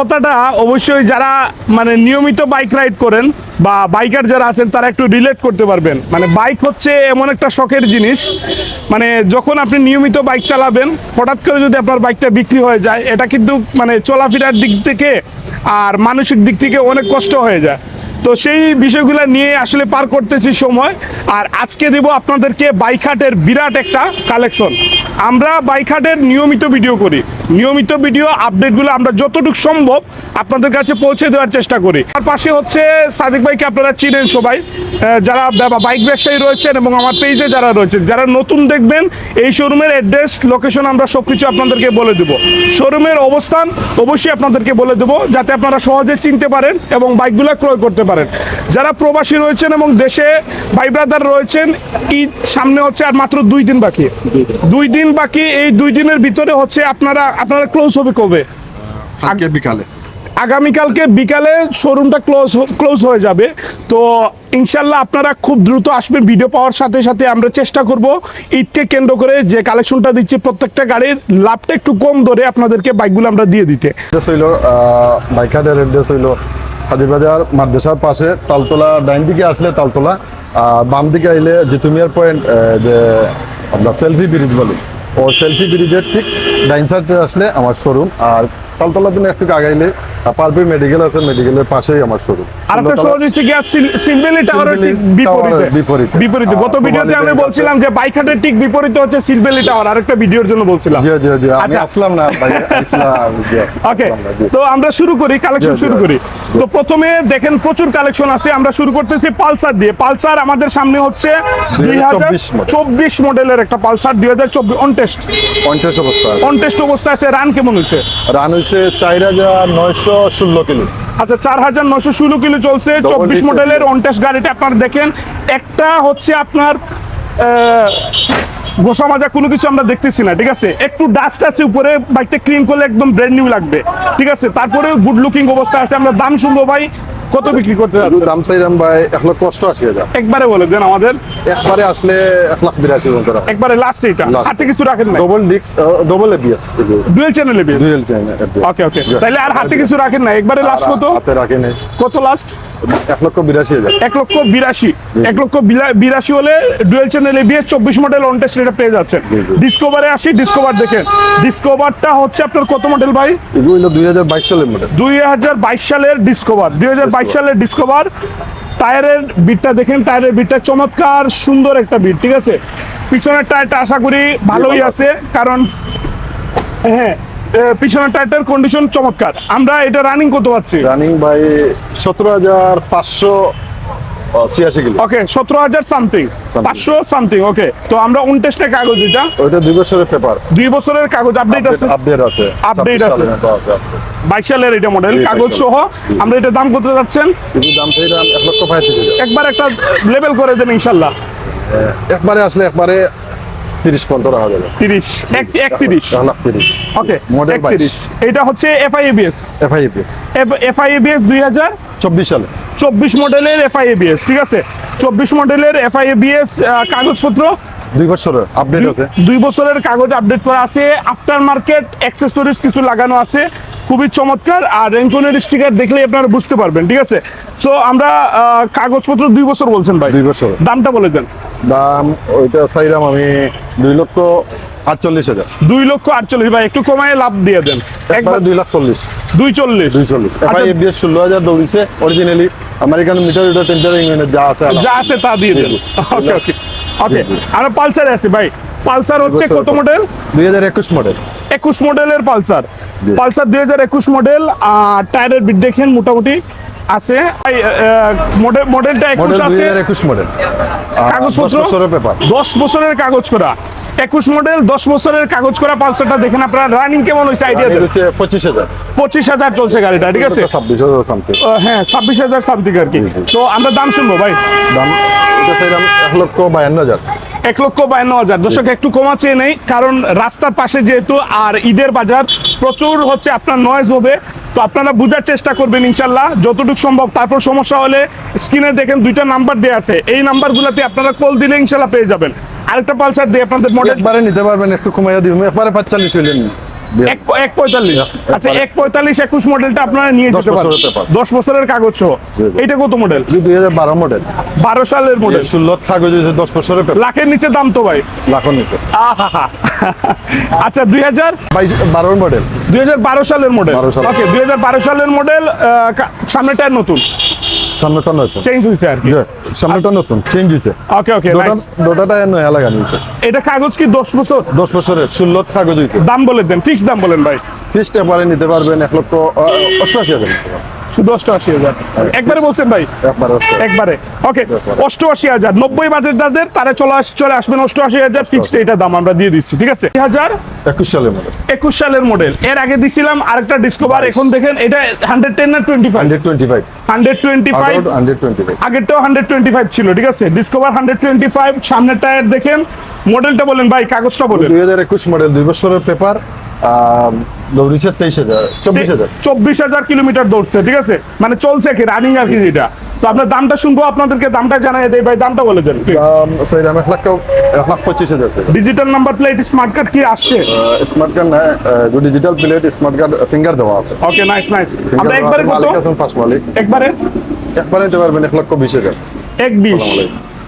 কথাটা অবশ্যই যারা মানে নিয়মিত বাইক রাইড করেন বা বাইকার যারা আছেন, তারা একটু রিলেট করতে পারবেন। মানে বাইক হচ্ছে এমন একটা শখের জিনিস। মানে যখন আপনি নিয়মিত বাইক চালাবেন, হঠাৎ করে যদি আপনার বাইকটা বিক্রি হয়ে যায়, এটা কিন্তু মানে চলাফেরার দিক থেকে আর মানসিক দিক থেকে অনেক কষ্ট হয়ে যায়। তো সেই বিষয়গুলো নিয়ে আসলে পার করতেছি সময়। আর আজকে দেব আপনাদেরকে বাইকহাটের বিরাট একটা কালেকশন আমরা বাইকহাটের নিয়মিত ভিডিও করি। নিয়মিত ভিডিও আপডেটগুলো আমরা যতটুকু সম্ভব আপনাদের কাছে পৌঁছে দেওয়ার চেষ্টা করি। তার পাশে হচ্ছে সাদিক ভাইকে আপনারা চিনেন সবাই। যারা বাইক ব্যবসায়ী রয়েছেন এবং আমার পেজে যারা রয়েছেন, যারা নতুন দেখবেন, এই শোরুমের অ্যাড্রেস লোকেশন আমরা সব কিছু আপনাদেরকে বলে দেবো। শোরুমের অবস্থান অবশ্যই আপনাদেরকে বলে দেবো, যাতে আপনারা সহজে চিনতে পারেন এবং বাইকগুলো ক্রয় করতে পারেন। যারা প্রবাসী রয়েছেন এবং দেশে ভাই ব্রাদার রয়েছেন ঈদ সামনে হচ্ছে আর মাত্র দুই দিন বাকি। দুই দিন। বাকি এই দুই দিনের ভিতরে হচ্ছে আপনারা আপনারা ক্লোজ হবে কবে? আজকে বিকালে। আগামীকালকে বিকালে শোরুমটা ক্লোজ ক্লোজ হয়ে যাবে। তো ইনশাল্লাহ আপনারা খুব দ্রুত আসবেন। ভিডিও পাওয়ার সাথে সাথে আমরা চেষ্টা করব ঈদকে কেন্দ্র করে যে কালেকশনটা দিচ্ছি প্রত্যেকটা গাড়ির লাভটা একটু কম ধরে আপনাদেরকে বাইকগুলো আমরা দিয়ে দিতে। হইল বাইকাদের অ্যাড্রেস হইল হাজিবাজার মাদ্রাসার পাশে তালতলা, ডাইন দিকে আসলে তালতলা, আর বাম দিকে আইলে জিতুমিয়ার পয়েন্ট যে আপনার সেলফি ব্রিজ বলি। ও সেলফি ব্রিজের ঠিক ডাইন সাইডে আসলে আমার শোরুম আর তালতলার জন্য একটু আগাইলে পারপি মেডিকেল আছে মেডিকেলের পাশেই আমার শোরুম আর একটা শো হচ্ছে গিয়া সিলবেলি টাওয়ারের ঠিক বিপরীতে। বিপরীতে। বিপরীতে। গত ভিডিওতে আমি বলছিলাম যে বাইকহাটের ঠিক বিপরীতে হচ্ছে সিলবেলি টাওয়ার আরেকটা ভিডিওর জন্য বলছিলাম। জি জি জি আমি। আসলাম না ভাই আসলাম ওকে আসলাম না, জি। তো আমরা শুরু করি কালেকশন জি, জি, শুরু করি। তো প্রথমে দেখেন প্রচুর কালেকশন আছে আমরা শুরু করতেছি পালসার দিয়ে। পালসার আমাদের সামনে হচ্ছে 2024 চব্বিশ মডেলের একটা পালসার দুই হাজার চব্বিশ অন টেস্ট অবস্থা অন টেস্ট অবস্থা আছে রান কেমন হয়েছে? রান হয়েছে চার হাজার নয়শো ষোলো কিলো। আচ্ছা চার হাজার নয়শো ষোলো কিলো চলছে। চব্বিশ মডেলের অনটেস গাড়িটা আপনার দেখেন। একটা হচ্ছে আপনার ঘোষা মাজা কোনো কিছু আমরা দেখতেছি না ঠিক আছে? একটু ডাস্ট আছে উপরে বাইকটা ক্লিন করলে একদম ব্র্যান্ড নিউ লাগবে ঠিক আছে? তারপরে গুড লুকিং অবস্থা আছে। আমরা দাম শুনব ভাই। কত বিক্রি করতে যাচ্ছে দাম চাইলাম ভাই এক লক্ষ অষ্টআশি হাজার। একবারে বলে দেন আমাদের। একবারে আসলে এক লাখ বিরাশি হাজার একবারে লাস্ট এটা। হাতে কিছু রাখেন না double discs double ABS dual চ্যানেলে বেশ ডুয়েল চাই ওকে ওকে তাহলে আর হাতে কিছু রাখেন না একবারে লাস্ট কত? হাতে রাখে নেই। কত লাস্ট এক লক্ষ বিরাশি হাজার। এক লক্ষ বিরাশি। এক লক্ষ বিরাশি হলে ডুয়েল চ্যানেল এবিএস চব্বিশ মডেল অন টেস্ট এটা পেয়ে যাচ্ছেন। ডিসকভারে আসি ডিসকভার দেখেন। ডিসকভারটা হচ্ছে আপনার কত মডেল ভাই? এগুলো দুই হাজার বাইশ সালের মডেল দুই হাজার বাইশ সালের ডিসকভার দুই হাজার বাইশ সালের ডিসকভার টায়ারের বিটটা দেখেন টায়ারের বিটটা চমৎকার সুন্দর একটা বিট ঠিক আছে? পিছনের টায়ারটা আশা করি ভালোই আছে কারণ হ্যাঁ পিছনের টায়ারটার কন্ডিশন চমৎকার। আমরা এটা রানিং করতে পারছি। রানিং ভাই সতেরো হাজার পাঁচশো ছিয়াশি কিলো। ওকে সামথিং পাঁচশো সামথিং ওকে তো আমরা উনটেস্টের কাগজ এটা? ওইটা দুই বছরের পেপার দুই বছরের কাগজ আপডেট আছে? আপডেট আছে। আপডেট আছে। সালের মতো আছে। বাইশ সালের এটা মডেল কাগজ সহ। আমরা এটা দাম করতে যাচ্ছেন? দাম লক্ষ একবার একটা লেভেল করে দেন ইনশাল্লাহ। একবারে আসলে একবারে তিরিশ পর্যন্ত হবে তিরিশ এক একত্রিশ। এক তিরিশ। ওকে মডেল 31 এটা হচ্ছে এফআইএবিএস এফআইএবিএস এফআইএবিএস দুই হাজার চব্বিশ সালে। চব্বিশ মডেলের এফআইএবিএস ঠিক আছে? চব্বিশ মডেলের এফআইএবিএস কাগজপত্র। দুই বছরের আপডেট আছে। দুই বছরের কাগজ আপডেট করা আছে। আফটার মার্কেট অ্যাক্সেসরিজ কিছু লাগানো আছে। খুবই চমৎকার আর রেঞ্কনের স্টিকার দেখলে আপনারা বুঝতে পারবেন ঠিক আছে? সো আমরা কাগজপত্র দুই বছর বলছেন ভাই। দুই বছর। দামটা বলে দেন। দাম ওইটা চাইলাম আমি দুই লক্ষ আটচল্লিশ হাজার। দুই লক্ষ আটচল্লিশ ভাই একটু কমায় লাভ দিয়ে দেন। একবার দুই লাখ চল্লিশ। দুই চল্লিশ। দুই চল্লিশ। আচ্ছা। এফআই এফবিএস ষোলো হাজার দৌড়িছে অরিজিনালি আমেরিকান মিটার টেন্টার ইংল্যান্ডের যা আছে যা আছে তা দিয়ে দেন। ওকে ওকে ওকে আর পালসারে আছে ভাই। পালসার হচ্ছে কত মডেল দুই হাজার একুশ মডেল একুশ মডেলের পালসার। পালসার দুই হাজার একুশ মডেল আর টায়ারের বিট দেখেন মোটামুটি আছে। মডেল মডেলটা একুশ মডেল আছে। একুশ মডেল কাগজপত্র? দশ বছরের পেপার দশ বছরের কাগজ করা। একুশ মডেল দশ বছরের কাগজ করা পালসারটা দেখেন আপনার রানিং কেমন হয়েছে আইডিয়া হচ্ছে পঁচিশ হাজার। পঁচিশ হাজার চলছে গাড়িটা ঠিক আছে? ছাব্বিশ হাজার সামথিং হ্যাঁ ছাব্বিশ হাজার সামথিং আর কি। তো আমরা দাম শুনব ভাই। দাম এটা এক লক্ষ বায়ান্ন হাজার। এক লক্ষ বায়ান্ন হাজার। দর্শক, একটু কমাচ্ছে নেই কারণ রাস্তার পাশে যেহেতু আর ঈদের বাজার, প্রচুর হচ্ছে আপনার নয়েজ হবে। তো আপনারা বোঝার চেষ্টা করবেন ইনশাল্লাহ, যতটুকু সম্ভব। তারপর সমস্যা হলে স্ক্রিনে দেখেন দুইটা নাম্বার দেওয়া আছে। এই নাম্বারগুলোতে আপনারা কল দিলে ইনশাল্লাহ পেয়ে যাবেন। আরেকটা পালসার দিয়ে আপনাদের মডেল একবারে নিতে পারবেন, একটু কমাইয়া দিবেন। একবারে পাঁচচল্লিশ হইলেন। এক পঁয়তাল্লিশ। আচ্ছা এক পঁয়তাল্লিশ একুশ মডেলটা আপনারা নিয়ে যেতে পারেন দশ বছরের কাগজ সহ। জি। কত মডেল দুই হাজার বারো মডেল বারো সালের মডেল ষোলো কাগজ দশ বছরের লাখের নিচে দাম তো ভাই। লাখো নিচে। আচ্ছা দুই হাজার বারোর মডেল দুই হাজার বারো সালের মডেল 12 সালের। ওকে দুই হাজার বারো সালের মডেল সামনেটা নতুন। সামনেটা নতুন চেঞ্জ হয়েছে আর কি। সামনেটা নতুন চেঞ্জ হয়েছে ওকে ওকে দোটাটা নয়া লাগানো হয়েছে এটা কাগজ কি দশ বছর? দশ বছরের ষোলো কাগজ হইছে। দাম বলে দেন ফিক্স দাম বলেন ভাই। ফিক্সড একবারে নিতে পারবেন এক লক্ষ আহ, অষ্টআশি হাজার। নিতে পারবেন। শুধু অষ্টআশি হাজার। একবারে বলছেন ভাই? একবারে ওকে অষ্টআশি হাজার। নব্বই বাজেট যাদের তারা চলে আস চলে আসবেন অষ্টআশি হাজার ফিক্সড এটা দাম আমরা দিয়ে দিচ্ছি ঠিক আছে? হাজার একুশ সালের মডেল একুশ সালের মডেল এর আগে দিছিলাম আরেকটা ডিসকভার এখন দেখেন এটা হান্ড্রেড টেন না twenty five hundred twenty five hundred twenty five hundred twenty five আগেরটাও hundred twenty five ছিল ঠিক আছে? ডিসকভার হান্ড্রেড টোয়েন্টি ফাইভ সামনের টায়ার দেখেন। মডেলটা বলেন ভাই কাগজটা বলেন। দুই হাজার একুশ মডেল দুই বছরের পেপার দৌড়িছে তেইশ হাজার চব্বিশ হাজার। চব্বিশ হাজার কিলোমিটার দৌড়ছে ঠিক আছে? মানে চলছে কি রানিং আর কি যেটা। তো আপনার দামটা শুনব আপনাদেরকে দামটা জানাই ভাই দামটা বলে দেন এক লাখ এক লাখ পঁচিশ হাজার digital number plate smart card কি আসছে? স্মার্ট কার্ড না digital plate smart card finger দেওয়া আছে। ওকে নাইস নাইস আমরা একবারে কত? মালিক আছেন ফার্স্ট মালিক। একবারে? একবারে নিতে পারবেন এক লক্ষ বিশ হাজার। এক বিশ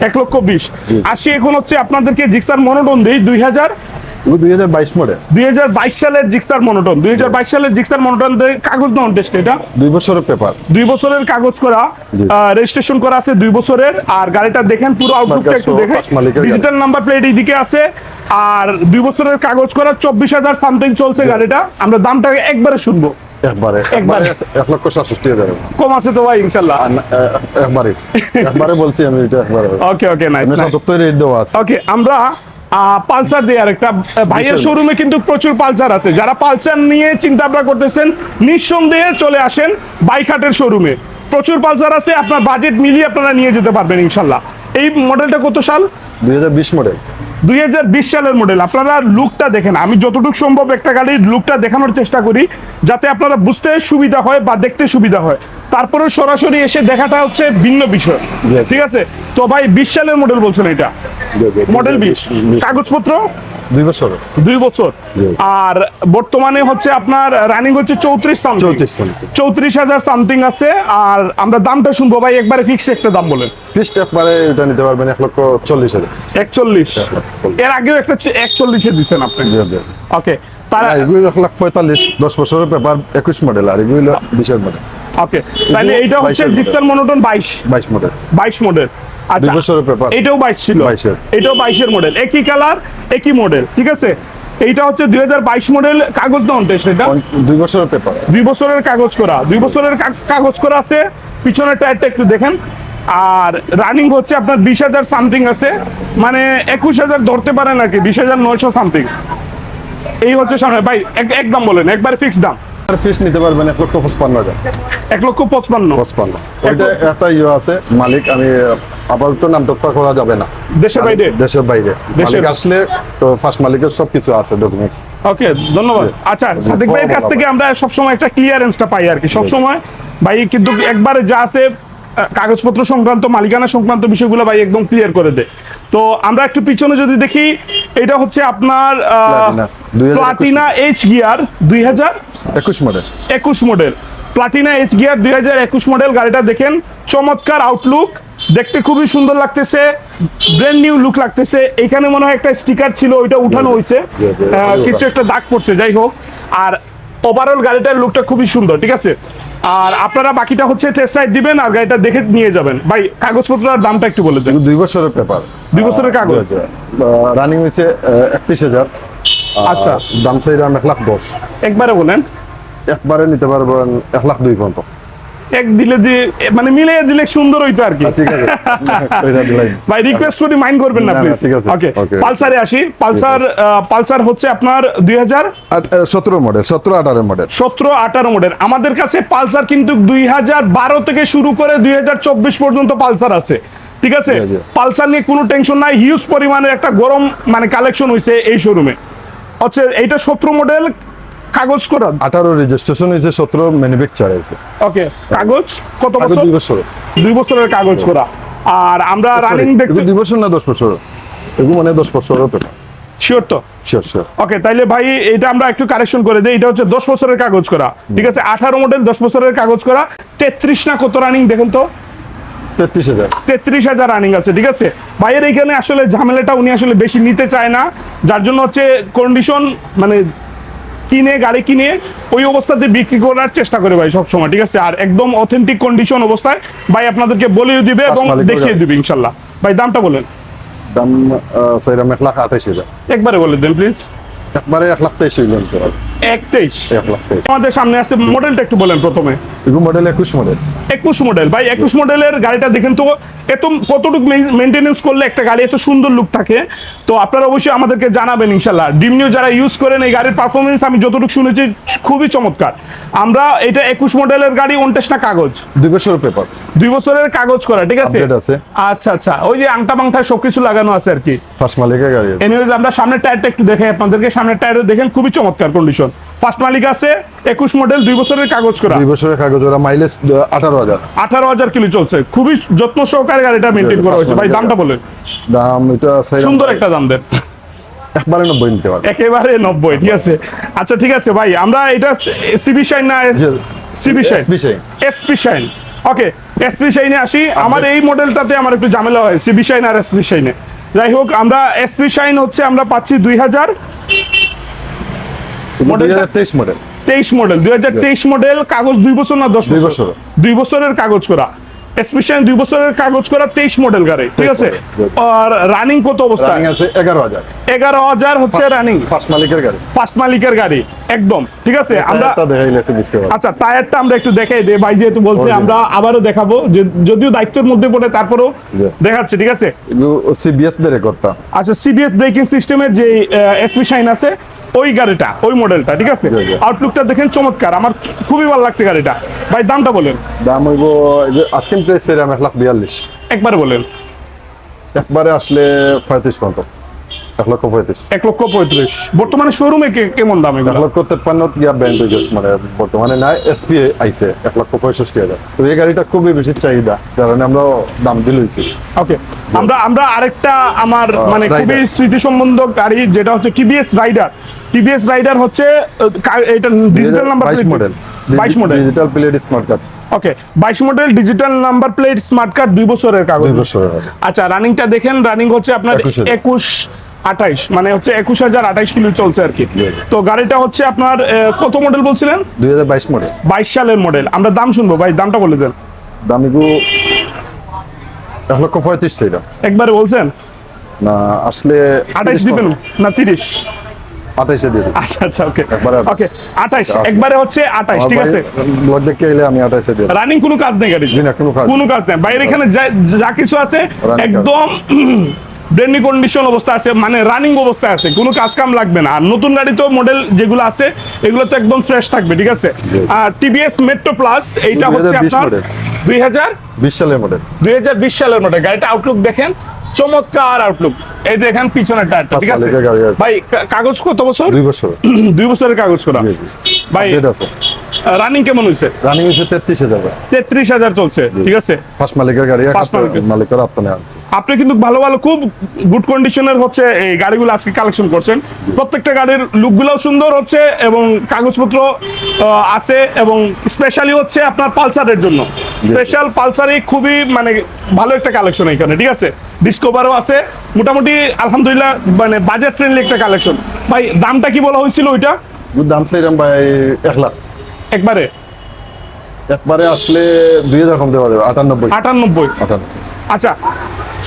এক লক্ষ বিশ। আশি এখন হচ্ছে আপনাদেরকে জিক্সার মনোটন দিই দুই হাজার। দুই হাজার বাইশ মডেল দুই হাজার বাইশ সালের জিক্সার মনোটন দুই হাজার বাইশ সালের জিক্সার মনোটন কাগজ নন টেস্ট এটা। দুই বছরের পেপার দুই বছরের কাগজ করা রেজিস্ট্রেশন করা আছে দুই বছরের আর গাড়িটা দেখেন পুরো আউটলুকটা একটু সহ দেখে পাঁচ মালিকের গাড়ি। ডিজিটাল নাম্বার প্লেট এইদিকে আছে আর দুই বছরের কাগজ করা চব্বিশ হাজার সামথিং চলছে গাড়িটা। আমরা দামটা একবারে শুনব। একবারে একবারে। এক লক্ষ সাতষট্টি হাজার। কম আছে তো ভাই ইনশাল্লাহ। একবারে। একবারে বলছি আমি এটা একবারে। ওকে ওকে নাইস সত্তর রেট দেওয়া আছে। ওকে আমরা পালসার দিয়ে একটা ভাইয়ের শোরুমে কিন্তু প্রচুর পালসার আছে। যারা পালসার নিয়ে চিন্তা ভাবনা করতেছেন নিঃসন্দেহে চলে আসেন বাইক হাটের শোরুমে প্রচুর পালসার আছে আপনার বাজেট মিলিয়ে আপনারা নিয়ে যেতে পারবেন ইনশাল্লাহ। এই মডেলটা কত সাল? দুই হাজার বিশ মডেল দুই হাজার বিশ সালের মডেল আপনারা লুকটা দেখেন। আমি যতটুকু সম্ভব একটা গাড়ির লুকটা দেখানোর চেষ্টা করি যাতে আপনারা বুঝতে সুবিধা হয় বা দেখতে সুবিধা হয়। তারপরে সরাসরি এসে দেখাটা হচ্ছে ভিন্ন বিষয়। ঠিক আছে? তো ভাই বিশ সালের মডেল বলছেন এটা। মডেল বিশ। কাগজপত্র? দুই বছর। দুই বছর। আর বর্তমানে হচ্ছে আপনার রানিং হচ্ছে চৌত্রিশ সামথিং 34 something। চৌত্রিশ হাজার সামথিং আছে। আর আমরা দামটা শুনব। ভাই একবারে ফিক্স একটা দাম বলেন। ফিক্সড একবারে এটা নিতে পারবেন এক লক্ষ চল্লিশ হাজার। একচল্লিশ। এর আগেও একটা একচল্লিশে দিচ্ছেন আপনি। ওকে তারা এক লাখ পঁয়তাল্লিশ দশ বছরের পেপার একুশ মডেল আর এগুলো বিশের মডেল ওকে তাহলে এইটা হচ্ছে 22 জিক্সার মনোটন বাইশ। বাইশ মডেল বাইশ মডেল আচ্ছা দুই বছরের পেপার এটাও বাইশ ছিল। 22 এর। এটাও বাইশের মডেল একই কালার একই মডেল ঠিক আছে? এইটা হচ্ছে দুই মডেল কাগজ এটা? দুই বছরের পেপার দুই বছরের কাগজ করা। দুই বছরের কাগজ করা আছে। পিছনের টায়ারটা একটু দেখেন। আর রানিং হচ্ছে আপনার বিশ হাজার সামথিং আছে। মানে একুশ হাজার ধরতে পারেন আর কি বিশ হাজার নয়শো সামথিং এই হচ্ছে সামনে। ভাই এক- একদম বলেন একবার ফিক্স দাম। আর ফিস নিতে পারবেন এক লক্ষ পঁচপান্ন হাজার। এক লক্ষ পঁচপান্ন। পঁচপান্ন। ওইটা একটা ইয়ে আছে মালিক আমি আপাতত নাম টপ্পা করা যাবে না। দেশের বাইরে? দেশের বাইরে। মালিক আসলে তো ফার্স্ট মালিকের সব কিছু আছে ডকুমেন্টস ওকে ধন্যবাদ। আচ্ছা সাদিক ভাইয়ের কাছ থেকে আমরা সবসময় একটা ক্লিয়ারেন্সটা পাই আর কি সবসময়। ভাই কিন্তু একবারে যা আছে কাগজপত্র সংক্রান্ত মালিকানা সংক্রান্ত বিষয়গুলো ভাই একদম ক্লিয়ার করে দেয় তো আমরা একটু পিছনে যদি দেখি এটা হচ্ছে আপনার প্লাটিনা এইচ গিয়ার দুই হাজার একুশ মডেল একুশ মডেল প্লাটিনা এইচ গিয়ার দুই হাজার একুশ মডেল গাড়িটা দেখেন চমৎকার আউটলুক দেখতে খুবই সুন্দর লাগতেছে ব্র্যান্ড নিউ লুক লাগতেছে। এখানে মনে হয় একটা স্টিকার ছিল ওইটা উঠানো হয়েছে। কিছু একটা দাগ পড়ছে যাই হোক। আর ওভারঅল গাড়িটার লুকটা খুবই সুন্দর ঠিক আছে? আর আপনারা বাকিটা হচ্ছে টেস্ট রাইড দিবেন আর গাড়িটা দেখে নিয়ে যাবেন। ভাই কাগজপত্রের দামটা একটু বলে দেন। দুই বছরের পেপার দুই বছরের কাগজ? রানিং হয়েছে একত্রিশ হাজার। আচ্ছা। দাম চাইলাম এক লাখ দশ। একবারে বলেন। একবারে নিতে পারবেন এক লাখ দুই পর্যন্ত। এক দিলে দিয়ে মানে দিলে সুন্দর হইতো আর কি। ঠিক আছে। ভাই রিকোয়েস্ট করি মাইন্ড করবেন না প্লিজ ওকে পালসারে আসি। পালসার পালসার হচ্ছে আপনার দুই হাজার আট- এ, সতেরো মডেল সতেরো আঠারো মডেল সতেরো আঠারো মডেল আমাদের কাছে পালসার কিন্তু দুই হাজার বারো থেকে শুরু করে দুই হাজার চব্বিশ পর্যন্ত পালসার আছে। ঠিক আছে। পালসার নিয়ে কোনো টেনশন নাই। হিউজ পরিমাণের একটা গরম মানে কালেকশন হয়েছে এই শোরুমে হচ্ছে এইটা সতেরো মডেল কাগজ করা আঠারো রেজিস্ট্রেশন হয়েছে সতেরো ম্যানুফ্যাকচার হয়েছে। ওকে কাগজ কত বছর? দুই বছর দুই বছরের কাগজ করা আর আমরা রানিং দেখতে এগুলো দুই বছর না দশ বছর এগুলো মানে দশ বছরের পেপার শিওর তো? শিওর শিওর ওকে তাইলে ভাই এটা আমরা একটু কারেকশন করে দিই। এটা হচ্ছে দশ বছরের কাগজ করা। ঠিক আছে? আঠারো মডেল দশ বছরের কাগজ করা। তেত্রিশ না কত রানিং দেখেন তো? তেত্রিশ হাজার। তেত্রিশ হাজার রানিং আছে ঠিক আছে? ভাইয়ের এইখানে আসলে ঝামেলাটা উনি আসলে বেশি নিতে চায় না। যার জন্য হচ্ছে কন্ডিশন মানে কিনে গাড়ি কিনে ওই অবস্থাতে বিক্রি করার চেষ্টা করে ভাই সবসময় ঠিক আছে? আর একদম অথেন্টিক কন্ডিশন অবস্থায় ভাই আপনাদেরকে বলেও দিবে এবং দেখিয়ে দিবে ইনশাল্লাহ। ভাই দামটা বলেন। দাম স্যার এক লাখ আঠাশ হাজার। একবারে বলে দেন প্লিজ একবারে এক লাখ তেইশ হইলেন আমাদের সামনে আছে মডেলটা একটু বলেন প্রথমে। মডেল একুশ মডেল একুশ মডেল ভাই একুশ মডেলের গাড়িটা দেখেন তো এত কতটুকু মেনটেনেন্স করলে একটা গাড়ি এত সুন্দর লুক থাকে? তো আপনারা অবশ্যই আমাদেরকে জানাবেন ইনশাল্লাহ যারা ইউজ করেন এই গাড়ির পারফরমেন্স আমি যতটুকু শুনেছি খুবই চমৎকার। আমরা এটা একুশ মডেলের গাড়ি উনটেস না কাগজ? দুই বছরের পেপার দুই বছরের কাগজ করা ঠিক আছে? আচ্ছা আচ্ছা। ওই যে আংটা মাংটা সবকিছু লাগানো আছে আর কি। ফার্স্ট মালিকের গাড়ি। এনিওয়েজ আমরা সামনের টায়ারটা একটু দেখে আপনাদেরকে। সামনের টায়ারও দেখেন খুবই চমৎকার কন্ডিশন ফার্স্ট মালিক আছে একুশ মডেল দুই বছরের কাগজ করা। দুই বছরের কাগজ ওরা মাইলেজ আঠারো হাজার। আঠারো হাজার কিলো চলছে। খুবই যত্ন সহকারে গাড়িটা মেনটেন করা হয়েছে। ভাই দামটা বলেন। দাম এটা সুন্দর একটা দাম দেন। একবারে নব্বই নিতে পারবে। একেবারে নব্বই ঠিক আছে। আচ্ছা ঠিক আছে ভাই আমরা এটা সিবি শাইন না। CB Shine. SP Shine okay SP শাইনে আসি। আমার এই মডেলটাতে আমার একটু ঝামেলা হয় সিবি শাইন আর এসপি শাইনে যাই হোক আমরা এসপি শাইন হচ্ছে আমরা পাচ্ছি দুই হাজার দুই মডেলটা- মডেল। তেইশ মডেল দুই হাজার তেইশ মডেল কাগজ দুই বছর না দশ দুই বছর? বছর। বছরের কাগজ করা। স্পেশাল দুই বছরের কাগজ করা তেইশ মডেল গাড়ি ঠিক আছে? আর রানিং কত অবস্থা? আছে এগারো হাজার। এগারো হাজার হচ্ছে রানিং ফার্স্ট মালিকের গাড়ি। ফার্স্ট মালিকের গাড়ি একদম ঠিক আছে? আমরা আচ্ছা টায়ারটা আমরা একটু দেখাই দিই ভাই যেহেতু বলছে আমরা আবারও দেখাবো যদিও দায়িত্বের মধ্যে পড়ে তারপরেও। দেখাচ্ছে ঠিক আছে? সিবিএস রেকর্ডটা আচ্ছা সিবিএস ব্রেকিং সিস্টেমের যে এসপি শাইন আছে ওই গাড়িটা ওই মডেলটা ঠিক আছে। আউটলুকটা দেখেন চমৎকার। আমার খুবই ভালো লাগছে গাড়িটা। ভাই দামটা বলেন। দাম হইব আজকের প্রাইস এর এক লাখ বিয়াল্লিশ। একবারে বলেন। একবারে আসলে পঁয়ত্রিশ পর্যন্ত। এক লক্ষ পঁয়ত্রিশ। এক লক্ষ পঁয়ত্রিশ। বর্তমানে শোরুমে কেমন দাম এক লক্ষ তেপ্পান্ন গিয়া ব্যান্ড মানে বর্তমানে না এসপি আইছে এক লক্ষ পঁয়ষট্টি হাজার। তো এই গাড়িটা খুবই বেশি চাহিদা কারণে আমরা দাম দিলইছি ওকে আমরা আমরা আরেকটা আমার মানে খুবই স্মৃতি সম্বন্ধ গাড়ি যেটা হচ্ছে টিভিএস রাইডার টিভিএস রাইডার হচ্ছে এটা ডিজিটাল নাম্বার বাইশ মডেল বাইশ model digital plate smart card okay বাইশ model digital number plate smart card দুই বছরের কাগজ। বছরের আচ্ছা রানিংটা দেখেন রানিং হচ্ছে আপনার একুশ হাজার। একুশ আঠাইশ মানে হচ্ছে একুশ হাজার আঠাইশ কিলো চলছে আর কি। তো গাড়িটা হচ্ছে আপনার কত মডেল বলছিলেন? দুই হাজার বাইশ মডেল বাইশ সালের মডেল আমরা দাম শুনব ভাই দামটা বলে দেন। দাম এগু এক লক্ষ পঁয়ত্রিশ সেটা একবারে বলছেন? না আসলে আঠাইশ দিবেন? না তিরিশ? আঠাইশে দিয়ে আচ্ছা আচ্ছা ওকে। ওকে আঠাইশ। একবারে হচ্ছে আঠাইশ ঠিক আছে? ব্লগ দেখতে এলে আমি আঠাইশে দিয়ে রানিং কোনো কাজ নেই গাড়ি কোনো কাজ কোনো কাজ নেই। বাইরে এখানে যা কিছু আছে একদম ব্রেন্ডি কন্ডিশন অবস্থা আছে মানে রানিং অবস্থায় আছে কোনো কাজ কাম লাগবে না। আর নতুন গাড়ি তো মডেল যেগুলো আছে এগুলো তো একদম ফ্রেশ থাকবে ঠিক আছে? আর টিভিএস মেট্রো প্লাস এইটা হচ্ছে আপনার দুই হাজার বিশ সালের মডেল দুই হাজার বিশ সালের মডেল গাড়িটা আউটলুক দেখেন চমৎকার আউটলুক এই দেখেন পিছনের টায়ারটা ঠিক আছে। ভাই কাগজ কত বছর? দুই বছর। দুই বছরের কাগজ করা। ভাই রানিং কেমন হয়েছে? রানিং হাজার। তেত্রিশ হাজার চলছে ঠিক আছে? ফার্স্ট মালিকের গাড়ি First মালিকের। মালিকের আপনার আপনি কিন্তু ভালো ভালো খুব গুড কন্ডিশনের হচ্ছে এই গাড়িগুলো আজকে কালেকশন করছেন। প্রত্যেকটা গাড়ির লুকগুলোও সুন্দর হচ্ছে এবং কাগজপত্র আছে এবং স্পেশালি হচ্ছে আপনার পালসারের জন্য। স্পেশাল পালসারই খুবই মানে ভালো একটা কালেকশন এখানে ঠিক আছে? ডিসকভারও আছে। মোটামুটি আলহামদুলিল্লাহ মানে বাজেট ফ্রেন্ডলি একটা কালেকশন ভাই দামটা কি বলা হয়েছিল ওইটা? দাম চাইলাম ভাই এক লাখ। একবারে? একবারে আসলে দুই হাজার কম দেওয়া যাবে আটানব্বই। আটানব্বই। আটানব্বই। আচ্ছা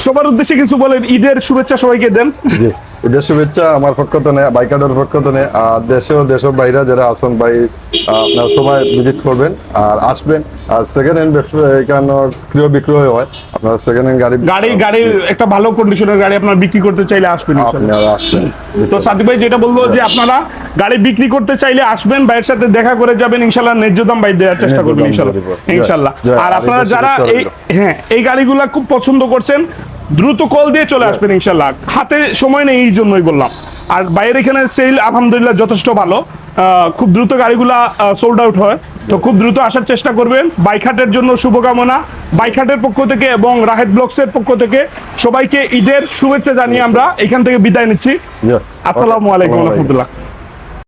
সবার উদ্দেশ্যে কিছু বলেন ঈদের শুভেচ্ছা সবাইকে দেন। জি শুভেচ্ছা আমার পক্ষ তো নেই বাইকারের পক্ষ তো নেই আর দেশেও দেশের বাইরে যারা আসুন ভাই আপনার সবাই ভিজিট করবেন আর আসবেন। আর সেকেন্ড হ্যান্ড ব্যবসা এখানে ক্রিয় বিক্রয় হয় আপনারা সেকেন্ড হ্যান্ড গাড়ি গাড়ি গাড়ির একটা ভালো কন্ডিশনের গাড়ি আপনারা বিক্রি করতে চাইলে আসবেন আপনারা আসবেন। তো সাদিক ভাই যেটা বলব যে আপনারা গাড়ি বিক্রি করতে চাইলে আসবেন ভাইয়ের সাথে দেখা করে যাবেন ইনশাল্লাহ ন্যায্য দাম ভাই দেওয়ার চেষ্টা করবেন ইনশাল্লাহ। ইনশাল্লাহ। আর আপনারা যারা এই। হ্যাঁ এই গাড়িগুলা খুব পছন্দ করছেন দ্রুত কল দিয়ে চলে আসবেন ইনশাল্লাহ হাতে সময় নেই এই জন্যই বললাম। আর বাইরে এখানে সেল আলহামদুলিল্লাহ যথেষ্ট ভালো। খুব দ্রুত গাড়িগুলা সোল্ড আউট হয়। তো খুব দ্রুত আসার চেষ্টা করবেন। বাইক হাটের জন্য শুভকামনা। বাইক হাটের পক্ষ থেকে এবং রাহেদ ব্লগসের পক্ষ থেকে সবাইকে ঈদের শুভেচ্ছা জানিয়ে আমরা এখান থেকে বিদায় নিচ্ছি। আসসালামু আলাইকুম। রহমতুল্লাহ।